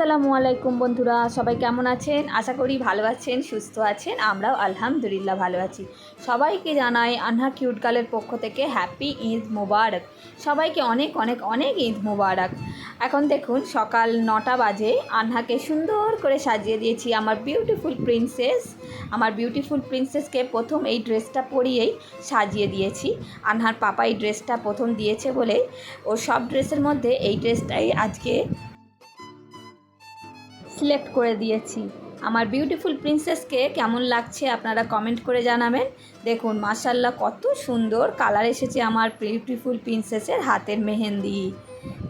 আসসালামু আলাইকুম বন্ধুরা, সবাই কেমন আছেন? আশা করি ভালো আছেন, সুস্থ আছেন, আমরাও আলহামদুলিল্লাহ ভালো আছি। সবাইকে জানাই আনহা কিউট গার্লের পক্ষ থেকে হ্যাপি ঈদ মোবারক। সবাইকে অনেক অনেক অনেক ঈদ মোবারক। এখন দেখুন, সকাল নটা বাজে, আনহাকে সুন্দর করে সাজিয়ে দিয়েছি আমার বিউটিফুল প্রিন্সেস আমার বিউটিফুল প্রিন্সেসকে প্রথম এই ড্রেসটা পরিয়েই সাজিয়ে দিয়েছি। আনহার পাপা এই ড্রেসটা প্রথম দিয়েছে বলে ওর সব ড্রেসের মধ্যে এই ড্রেসটাই আজকে সিলেক্ট করে দিয়েছি। আমার বিউটিফুল প্রিন্সেসকে কেমন লাগছে আপনারা কমেন্ট করে জানাবেন। দেখুন মাসাল্লাহ কত সুন্দর কালার এসেছে আমার বিউটিফুল প্রিন্সেসের হাতের মেহেন্দি।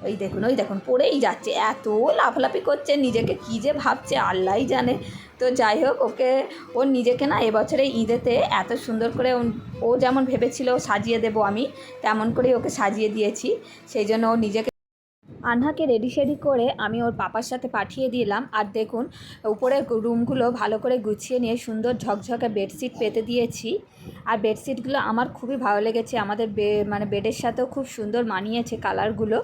ওই দেখুন ওই দেখুন, পড়েই যাচ্ছে, এত লাফালাফি করছে, নিজেকে কী যে ভাবছে, আল্লাহই জানে। তো যাই হোক, ওকে, ওর নিজেকে না এবছরে ঈদেতে এত সুন্দর করে ও- যেমন ভেবেছিল সাজিয়ে দেবো আমি, তেমন করেই ওকে সাজিয়ে দিয়েছি। সেই জন্য ও নিজেকে আনহাকে রেডি সেডি করে আমি ওর পাপার সাথে পাঠিয়ে দিলাম। আর দেখুন, উপরে রুমগুলো ভালো করে গুছিয়ে নিয়ে সুন্দর ঝকঝকে বেডশিট পেতে দিয়েছি। আর বেডশিটগুলো আমার খুবই ভালো লেগেছে। আমাদের বে মানে বেডের সাথেও খুব সুন্দর মানিয়েছে কালারগুলো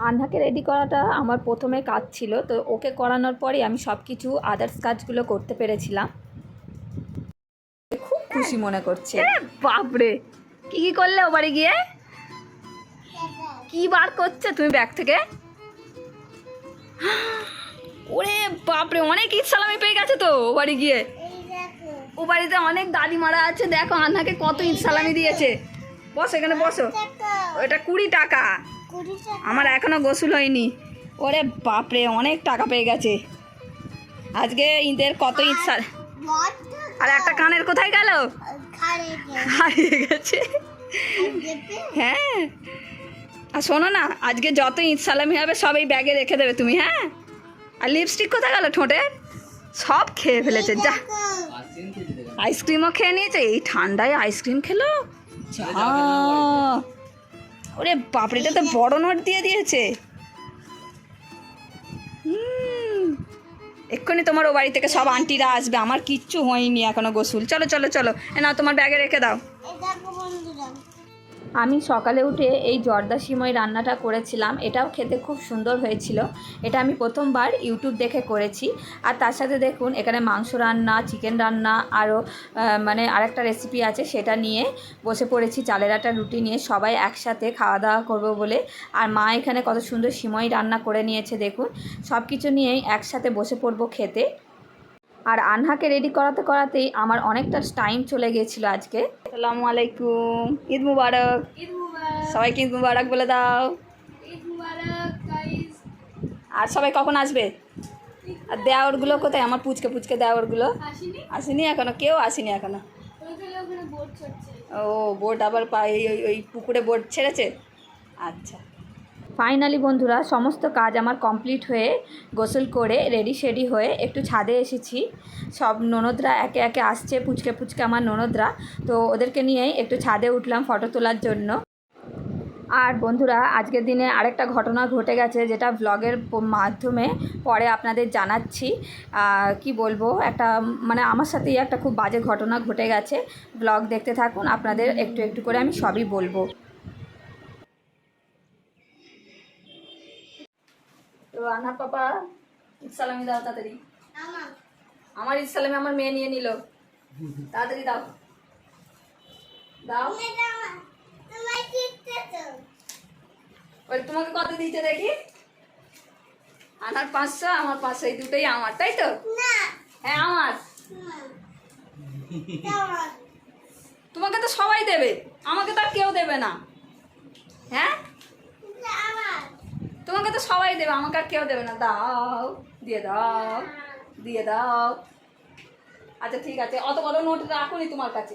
আনহাকে রেডি করাটা আমার প্রথমে কাজ ছিল। তো ওকে করানোর পরে আমি সব কিছু আদার্স কাজগুলো করতে পেরেছিলাম। খুব খুশি মনে করছে। বাপরে! কি কি করলে ও বাড়ি গিয়ে? কি বার করছে তুমি ব্যাগ থেকে? ওরে বাপরে অনেক ঈদ সালামি পেয়ে গেছে তো ও বাড়ি গিয়ে। ও বাড়িতে অনেক দাদি মারা আছে দেখো আন্নাকে কত ঈদ সালামি দিয়েছে। বসো এখানে বসো। ওটা কুড়ি টাকা। আমার এখনও গোসল হয়নি। ওরে বাপরে অনেক টাকা পেয়ে গেছে। আজকে ঈদের কত ঈদ সাল আর একটা কানের কোথায় গেল? হারিয়ে গেছে। হ্যাঁ। আর শোনো না, আজকে যত ঈদ সালামি হবে, সব এই ব্যাগে রেখে দেবে তুমি হ্যাঁ? আর লিপস্টিক কোথায় গেল ঠোঁটের? সব খেয়ে ফেলেছে, যা। আইসক্রিমও খেয়ে নিয়েছে, এই ঠান্ডায় আইসক্রিম খেলো? ওরে বাপরিটা তো বড় নোট দিয়ে দিয়েছে। এক্ষুনি তোমার ও বাড়ি থেকে সব আন্টিরা আসবে, আমার কিচ্ছু হয়নি এখনও গোসল। চলো চলো চলো নাও তোমার ব্যাগে রেখে দাও। আমি সকালে উঠে এই জর্দা সিমই রান্নাটা করেছিলাম। এটাও খেতে খুব সুন্দর হয়েছিল। এটা আমি প্রথমবার ইউটিউব দেখে করেছি। আর তার সাথে দেখুন, এখানে মাংস রান্না, চিকেন রান্না, আরও মানে আরেকটা রেসিপি আছে সেটা নিয়ে বসে পড়েছি। চালের আটা, রুটি নিয়ে সবাই একসাথে খাওয়া দাওয়া করব বলে। আর মা এখানে কত সুন্দর সিমই রান্না করে নিয়েছে দেখুন। সব কিছু নিয়েই একসাথে বসে পড়ব খেতে। আর আনহাকে রেডি করাতে করাতেই আমার অনেকটা টাইম চলে গিয়েছিল আজকে। আসসালামু আলাইকুম। ঈদ মুবারক। ঈদ মুবারক। সবাইকে ঈদ মুবারক বলে দাও। ঈদ মুবারক গাইস আর সবাই কখন আসবে? আর দেওয়ারগুলো কোথায়? আমার পুচকে পুচকে দেওয়ারগুলো। আসেনি? আসেনি এখনও। কেউ আসেনি এখনও। ও বোট আবার পা- এই ওই- ওই পুকুরে বোট ছেড়েছে? আচ্ছা। ফাইনালি বন্ধুরা, সমস্ত কাজ আমার কমপ্লিট হয়ে, গোসল করে রেডি শেডি হয়ে একটু ছাদে এসেছি। সব ননদরা একে একে আসছে, পুচকে পুচকে আমার ননদরা। তো ওদেরকে নিয়েই একটু ছাদে উঠলাম ফটো তোলার জন্য। আর বন্ধুরা, আজকের দিনে আরেকটা ঘটনা ঘটে গেছে, যেটা ব্লগের মাধ্যমে পরে আপনাদের জানাচ্ছি। কি বলব, একটা মানে আমার সাথেই একটা খুব বাজে ঘটনা ঘটে গেছে। ব্লগ দেখতে থাকুন, আপনাদের একটু একটু করে আমি সবই বলব। তো আনার পাপা ইসালামি দাও তাড়াতাড়ি। আমার ইসালামি আমার মেয়ে নিয়ে নিল। তাড়াতাড়ি দাও। দাও। ওই তোমাকে কত দিতে দেখি? আনার পাঁচশো, আমার পাঁচশো, এই দুটোই আমার, তাই তো? হ্যাঁ আমার। তোমাকে তো সবাই দেবে, আমাকে তো আর কেউ দেবে না। হ্যাঁ? তোমাকে তো সবাই দেবে আমাকে আর কেউ দেবে না। দাও দিয়ে দাও দিয়ে দাও। আচ্ছা ঠিক আছে অত বড় নোট রাখুনি তোমার কাছে।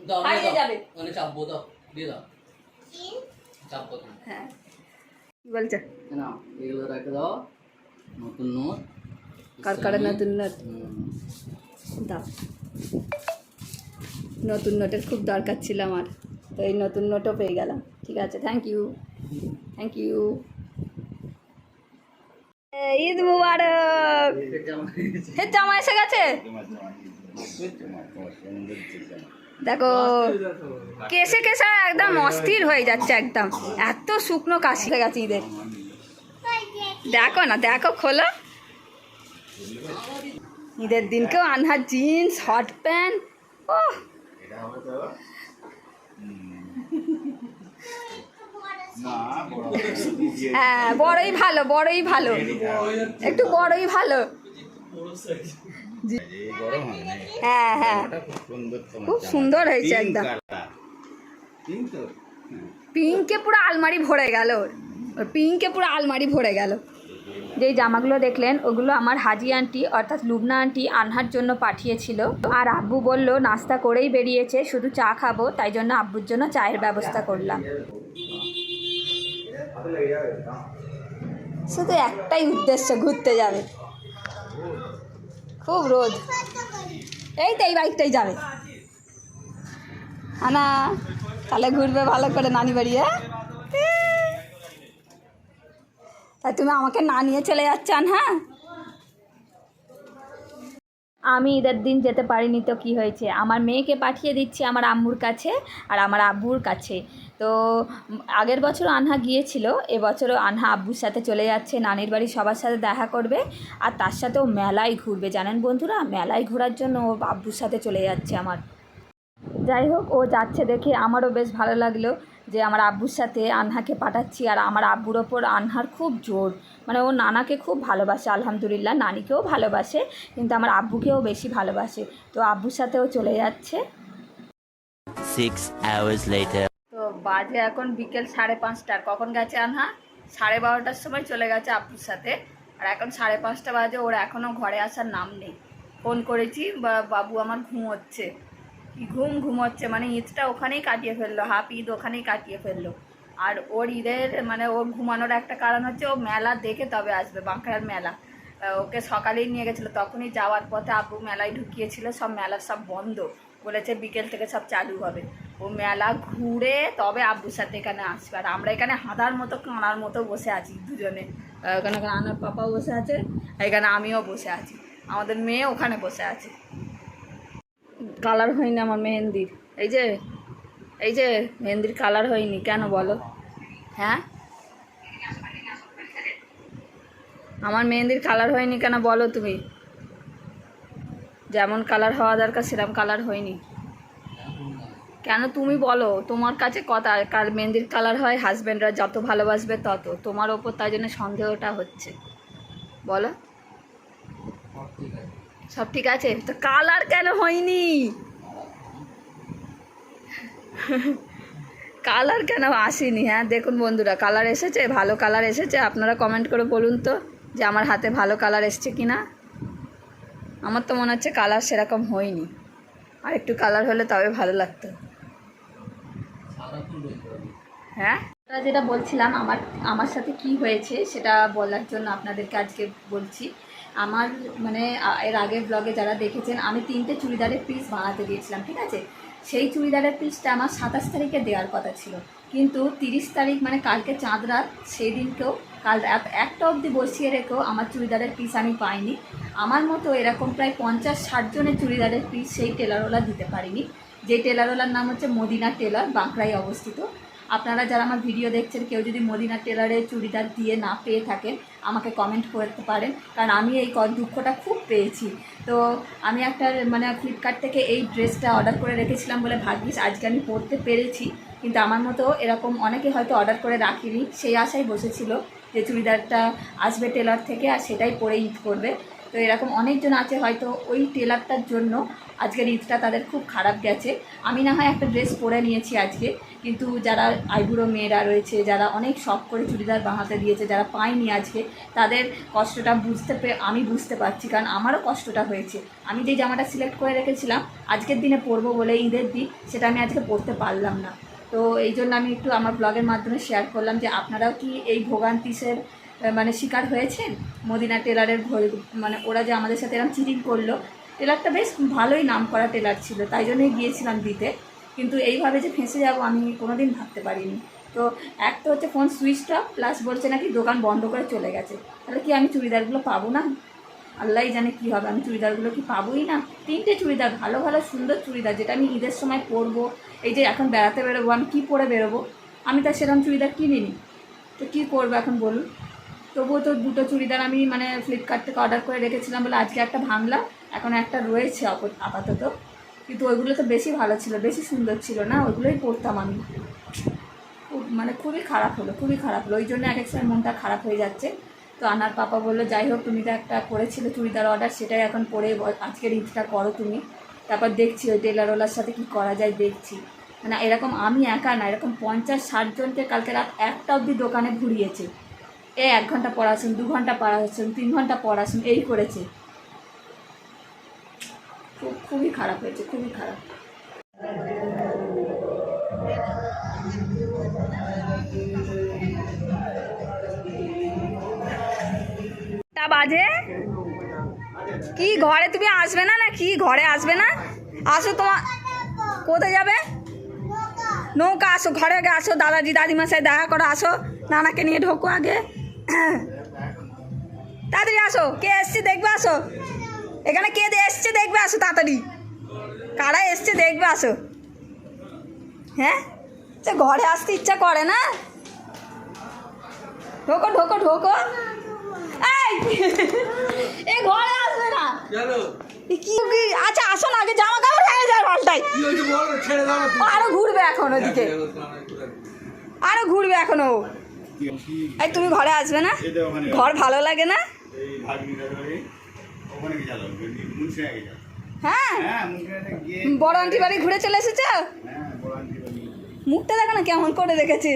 দাও হারিয়ে যাবে। ওখানে চাপবো দাও দিয়ে দাও। চাপবো তুমি হ্যাঁ। কি বলছে? না এগুলো রেখে দাও। নতুন নোট। কার কারে নতুন নোট? দাও। নতুন নোটের খুব দরকার ছিল আমার তো এই নতুন নোটও পেয়ে গেলাম। ঠিক আছে thank you thank you Eid মুবারক। জামা এসে গেছে? দেখো, কেসে কেসে একদম অস্থির হয়ে যাচ্ছে একদম। এত শুকনো কাশি হয়ে গেছে ঈদের। দেখো না, দেখো, খোলো। ঈদের দিনকেও আনহার জিন্স, হট প্যান্ট ও হ্যাঁ বড়ই ভালো বড়ই ভালো। একটু বড়ই ভালো। গরম হবে না হ্যাঁ হ্যাঁ। খুব সুন্দর হয়েছে একদম। পিঙ্কে পুরো আলমারি ভরে গেল। ওর ওর পিঙ্কে পুরো আলমারি ভরে গেল। যেই জামাগুলো দেখলেন ওগুলো আমার হাজি আন্টি অর্থাৎ লুবনা আন্টি আনহার জন্য পাঠিয়েছিল। আর আব্বু বলল নাস্তা করেই বেরিয়েছে শুধু চা খাব। তাই জন্য আব্বুর জন্য চায়ের ব্যবস্থা করলাম। শুধু একটাই উদ্দেশ্য, ঘুরতে যাবে। খুব রোদ। এই তো এই বাইকটাই যাবে। আনা, তাহলে ঘুরবে ভালো করে নানি বাড়ি হ্যাঁ? তাই তুমি আমাকে না নিয়ে চলে যাচ্ছেন হ্যাঁ আমি ঈদের দিন যেতে পারিনি তো কি হয়েছে? আমার মেয়েকে পাঠিয়ে দিচ্ছি আমার আম্মুর কাছে আর আমার আব্বুর কাছে। তো আগের বছর আনহা গিয়েছিল, এবছরও আনহা আব্বুর সাথে চলে যাচ্ছে, নানির বাড়ি সবার সাথে দেখা করবে আর তার সাথেও মেলায় ঘুরবে। জানেন বন্ধুরা, মেলায় ঘোরার জন্য ও আব্বুর সাথে চলে যাচ্ছে আমার। যাই হোক, ও যাচ্ছে দেখে আমারও বেশ ভালো লাগল। যে আমার আব্বুর সাথে আনহাকে পাঠাচ্ছি আর আমার আব্বুর ওপর আনহার খুব জোর। মানে ও নানাকে খুব ভালোবাসে আলহামদুলিল্লাহ। নানিকেও ভালোবাসে কিন্তু আমার আব্বুকেও বেশি ভালোবাসে। তো আব্বুর সাথেও চলে যাচ্ছে। Six hours later. তো বাজে এখন বিকেল সাড়ে পাঁচটার কখন গেছে আনহা? সাড়ে বারোটার সময় চলে গেছে আব্বুর সাথে। আর এখন সাড়ে পাঁচটা বাজে ওর এখনও ঘরে আসার নাম নেই। ফোন করেছি বা বাবু আমার ঘুমোচ্ছে। ঘুম ঘুমোচ্ছে মানে ঈদটা ওখানেই কাটিয়ে ফেলল, হাফ ঈদ ওখানেই কাটিয়ে ফেলল। আর ওর ঈদের মানে ওর ঘুমানোর একটা কারণ হচ্ছে ও মেলা দেখে তবে আসবে, বাঁকড়ার মেলা। ওকে সকালেই নিয়ে গেছিল, তখনই যাওয়ার পথে আব্বু মেলায় ঢুকিয়েছিল, সব মেলা সব বন্ধ। বলেছে বিকেল থেকে সব চালু হবে। ও মেলা ঘুরে তবে আব্বুর সাথে এখানে আসবে। আর আমরা এখানে হাঁদার মতো কানার মতো বসে আছি দুজনে। ওখানে আনার পাপাও বসে আছে এখানে আমিও বসে আছি। আমাদের মেয়ে ওখানে বসে আছে। কালার হয়নি আমার মেহেন্দির। এই যে এই যে, মেহেন্দির কালার হয়নি, কেন বলো? হ্যাঁ? আমার মেহেন্দির কালার হয়নি কেন বলো তুমি? যেমন কালার হওয়া দরকার সেরকম কালার হয়নি। কেন তুমি বলো? তোমার কাছে কথা, কার মেহেন্দির কালার হয় হাজব্যান্ডরা যত ভালোবাসবে তত। তোমার ওপর তাই জন্য সন্দেহটা হচ্ছে। বলো? সব ঠিক আছে? তো কালার কেন হয়নি? কালার কেন আসেনি? হ্যাঁ দেখুন বন্ধুরা, কালার এসেছে, ভালো কালার এসেছে। আপনারা কমেন্ট করে বলুন তো যে আমার হাতে ভালো কালার এসছে কি না আমার তো মনে হচ্ছে কালার সেরকম হয়নি। আর একটু কালার হলে তবে ভালো লাগতো। হ্যাঁ? যেটা বলছিলাম, আমার আমার সাথে কি হয়েছে সেটা বলার জন্য আপনাদেরকে আজকে বলছি। আমার মানে এর আগের ব্লগে যারা দেখেছেন, আমি তিনটে চুড়িদারের পিস বানাতে দিয়েছিলাম ঠিক আছে? সেই চুড়িদারের পিসটা আমার সাতাশ তারিখে দেওয়ার কথা ছিল। কিন্তু তিরিশ তারিখ মানে কালকে চাঁদ রাত সেই দিনকেও কাল একটা অবধি বসিয়ে রেখেও আমার চুড়িদারের পিস আমি পাইনি। আমার মতো এরকম প্রায় পঞ্চাশ, ষাট জনের চুড়িদারের পিস সেই টেলারওয়ালা দিতে পারিনি। যে টেলারওয়ালার নাম হচ্ছে মদিনা টেলার বাঁকড়ায় অবস্থিত। আপনারা যারা আমার ভিডিও দেখছেন, কেউ যদি মদিনা টেলারে চুড়িদার দিয়ে না পেয়ে থাকেন, আমাকে কমেন্ট করতে পারেন। কারণ আমি এই দুঃখটা খুব পেয়েছি। তো আমি একটা মানে ফ্লিপকার্ট থেকে এই ড্রেসটা অর্ডার করে রেখেছিলাম বলে ভাগ্যিস আজকে আমি পরতে পেরেছি। কিন্তু আমার মতো এরকম অনেকে হয়তো অর্ডার করে রাখিনি। সেই আশায় বসেছিল যে চুড়িদারটা আসবে টেলার থেকে আর সেটাই পরে ঈদ করবে। তো এরকম অনেকজন আছে হয়তো ওই টেলারটার জন্য। আজকের ঈদটা তাদের খুব খারাপ গেছে। আমি না হয় একটা ড্রেস পরে নিয়েছি আজকে। কিন্তু যারা আইবুড়ো মেয়েরা রয়েছে, যারা অনেক শখ করে চুড়িদার বানাতে দিয়েছে, যারা পায়নি আজকে, তাদের কষ্টটা বুঝতে পে আমি বুঝতে পারছি। কারণ আমারও কষ্টটা হয়েছে। আমি যে জামাটা সিলেক্ট করে রেখেছিলাম, আজকের দিনে পরবো বলে ঈদের দিন, সেটা আমি আজকে পরতে পারলাম না। তো এই জন্য আমি একটু আমার ব্লগের মাধ্যমে শেয়ার করলাম যে আপনারাও কি এই ভোগান্তিসের মানে শিকার হয়েছেন মদিনা টেলারের ভয়- মানে ওরা যে আমাদের সাথে এরকম চিটিং করল, টেলারটা বেশ ভালোই নাম করা টেলার ছিল, তাই জন্যই গিয়েছিলাম দিতে। কিন্তু এইভাবে যে ফেঁসে যাব আমি কোনো দিন ভাবতে পারিনি। তো এক তো হচ্ছে ফোন সুইচটা প্লাস বলছে নাকি দোকান বন্ধ করে চলে গেছে। তাহলে কি আমি চুড়িদারগুলো পাবো না? আল্লাহই জানে কী হবে, আমি চুড়িদারগুলো কি পাবোই না? তিনটে চুড়িদার, ভালো ভালো সুন্দর চুড়িদার, যেটা আমি ঈদের সময় পরবো, এই যে এখন বেড়াতে বেরোবো, আমি কী পরে বেরোবো? আমি তার সেরকম চুড়িদার কিনিনি। তো কী করব এখন বলুন? তবুও তো দুটো চুড়িদার আমি মানে ফ্লিপকার্ট থেকে অর্ডার করে রেখেছিলাম বলে আজকে একটা ভাঙলাম এখন একটা রয়েছে আপ- আপাতত। কিন্তু ওইগুলো তো বেশি ভালো ছিল, বেশি সুন্দর ছিল না, ওইগুলোই পরতাম আমি। খুব মানে খুবই খারাপ হলো, খুবই খারাপ হলো। ওই জন্য এক এক সময় মনটা খারাপ হয়ে যাচ্ছে। তো আনার পাপা বলল, যাই হোক, তুমি তো একটা করেছিলে চুড়িদার অর্ডার সেটাই এখন পরে আজকের ঈদটা করো তুমি। তারপর দেখছি ওই টেলারওয়ালার সাথে কি করা যায়, দেখছি। মানে এরকম আমি একা না, এরকম পঞ্চাশ ষাটজনকে কালকে রাত একটা অবধি দোকানে ঘুরিয়েছে। এ এক ঘণ্টা পড়াশুন দু ঘণ্টা পড়াশুন তিন ঘণ্টা পড়াশুন এই করেছে। খুব, খুবই খারাপ হয়েছে, খুবই খারাপ। বাজে? কি ঘরে তুমি আসবে না না কি ঘরে আসবে না? আসো তোমার কোথায় যাবে? নৌকা আসো, ঘরে আগে আসো দাদাজি দাদিমার সাথে দেখা করো, আসো। নানাকে নিয়ে ঢোকো আগে। তাড়াতাড়ি আসো কে এসছে দেখবে আসো। এখানে কে এসছে দেখবে আসো তাড়াতাড়ি। কারা এসছে দেখবে আসো। হ্যাঁ? সে ঘরে আসতে ইচ্ছা করে না? ঢোকো ঢোকো ঢোকো। এই! এ ঘরে আসবে না। কি আচ্ছা আসো না আগে জামা কাপড় হয়ে যায় পাল্টাই ও আরও ঘুরবে এখন ওদিকে। আরও ঘুরবে এখন ও। এই তুমি ঘরে আসবে না? ঘর ভালো লাগে না? হ্যাঁ? হ্যাঁ বড় আন্টি বাড়ি ঘুরে চলে এসেছ? হ্যাঁ মুখটা দেখো না কেমন করে রেখেছে।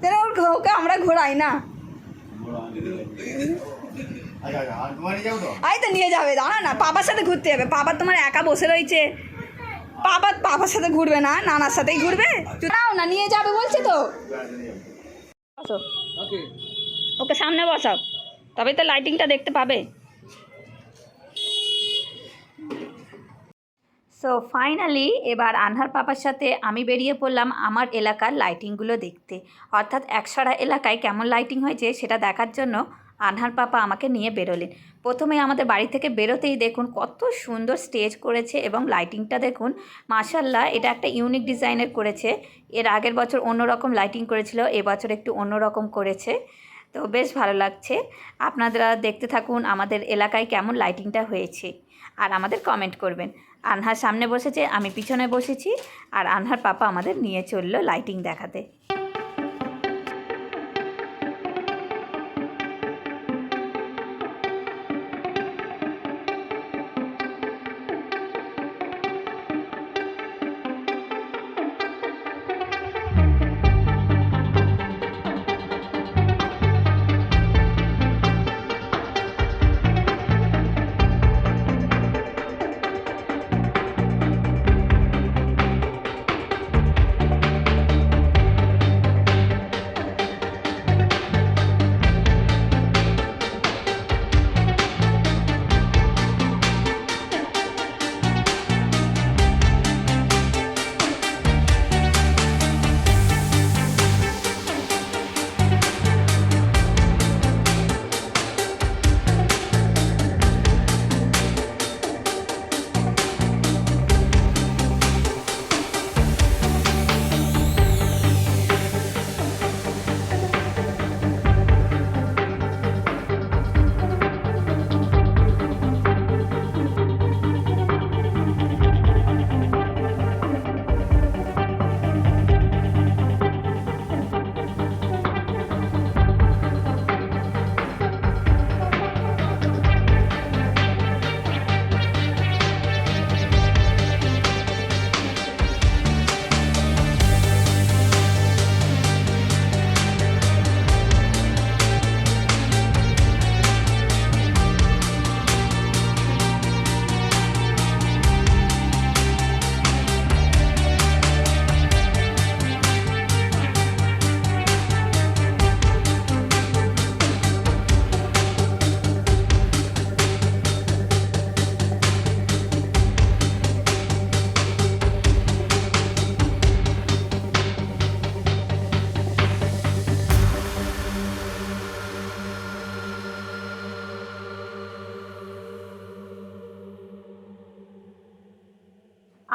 তাহলে ওর ওকে আমরা ঘোরাই না। বাড়ি। আচ্ছা আচ্ছা তো? আই তো নিয়ে যাবে দাঁড়া না পাপার সাথে ঘুরতে যাবে। পাপা তোমার একা বসে রয়েছে। পাপা পাপার সাথে ঘুরবে না নানার সাথেই ঘুরবে। নাও না নিয়ে যাবে বলছে তো। বসো। ওকে। ওকে সামনে বসাও তবে তো লাইটিংটা দেখতে পাবে। সো ফাইনালি এবার আনহার পাপার সাথে আমি বেরিয়ে পড়লাম আমার এলাকার লাইটিংগুলো দেখতে। অর্থাৎ একসরা এলাকায় কেমন লাইটিং হয়েছে সেটা দেখার জন্য আনহার পাপা আমাকে নিয়ে বেরোলেন। প্রথমে আমাদের বাড়ি থেকে বেরোতেই দেখুন কত সুন্দর স্টেজ করেছে এবং লাইটিংটা দেখুন। মাশাল্লাহ এটা একটা ইউনিক ডিজাইনের করেছে। এর আগের বছর অন্যরকম লাইটিং করেছিল, এবছর একটু অন্যরকম করেছে। তো বেশ ভালো লাগছে। আপনারা দেখতে থাকুন আমাদের এলাকায় কেমন লাইটিংটা হয়েছে। আর আমাদের কমেন্ট করবেন। আনহার সামনে বসেছে, আমি পিছনে বসেছি। আর আনহার পাপা আমাদের নিয়ে চলল লাইটিং দেখাতে।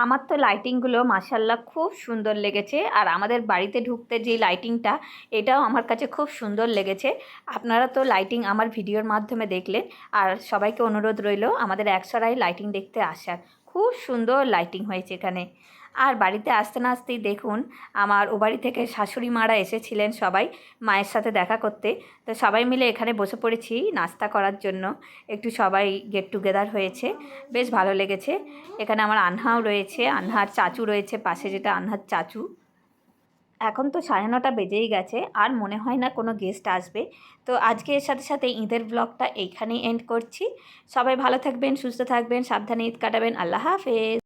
আমার তো লাইটিংগুলো মাসাল্লাহ খুব সুন্দর লেগেছে। আর আমাদের বাড়িতে ঢুকতে যে লাইটিংটা এটাও আমার কাছে খুব সুন্দর লেগেছে। আপনারা তো লাইটিং আমার ভিডিওর মাধ্যমে দেখলেন। আর সবাইকে অনুরোধ রইল আমাদের একসরাই লাইটিং দেখতে আসার। খুব সুন্দর লাইটিং হয়েছে এখানে। আর বাড়িতে আসতে না আসতেই দেখুন, আমার ও বাড়ি থেকে শাশুড়ি মারা এসেছিলেন সবাই মায়ের সাথে দেখা করতে। তো সবাই মিলে এখানে বসে পড়েছি নাস্তা করার জন্য। একটু সবাই গেট টুগেদার হয়েছে, বেশ ভালো লেগেছে। এখানে আমার আনহাও রয়েছে, আনহার চাচু রয়েছে, পাশে যেটা আনহার চাচু। এখন তো সাড়ে নটা বেজেই গেছে, আর মনে হয় না কোনো গেস্ট আসবে। তো আজকে এর সাথে সাথে ঈদের ব্লগটা এইখানেই এন্ড করছি। সবাই ভালো থাকবেন, সুস্থ থাকবেন, সাবধানে ঈদ কাটাবেন। আল্লাহ হাফেজ।